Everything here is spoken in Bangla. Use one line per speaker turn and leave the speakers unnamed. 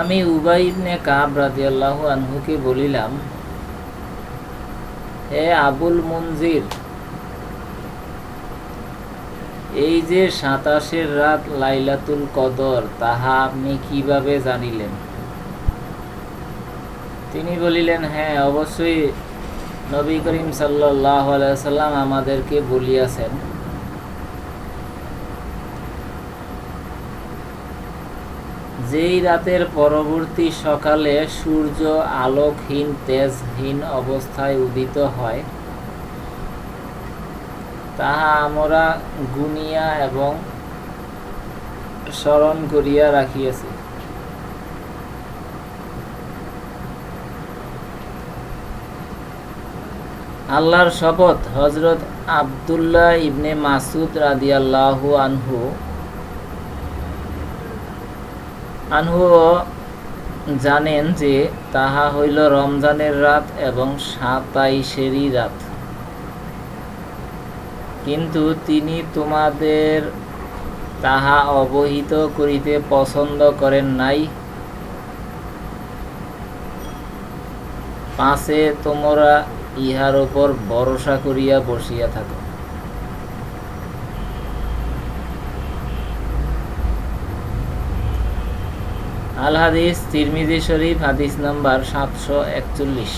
আমি উবাই ইবনে কাব রাদিয়াল্লাহু আনহুকে বলিলাম, হে আবুল মুনজির, এই যে সাতাশের রাত লাইলাতুল কদর, তাহা আপনি কীভাবে জানিলেন? তিনি বলিলেন হ্যাঁ অবশ্যই নবী করিম সাল্লাহ সাল্লাম আমাদেরকে বলিয়াছেন। যেই রাতের পরবর্তী সকালে সূর্য আলোকহীন, তেজহীন অবস্থায় উদিত হয়, তাহা আমরা গুনিয়া এবং স্মরণ করিয়া রাখিয়াছি। আল্লাহর শপথ হজরত আবদুল্লাহ ইবনে মাসুদ রাদিয়াল্লাহু আনহু জানেন যে তাহা হইল রমজানের রাত এবং সাতাইশেরই রাত। কিন্তু তিনি তোমাদের তাহা অবহিত করিতে পছন্দ করেন নাই। পাঁচে তোমরা ইহার উপর ভরসা করিয়া বসিয়া থাকো। আল হাদিস তিরমিজি শরীফ হাদিস নাম্বার সাতশো একচল্লিশ।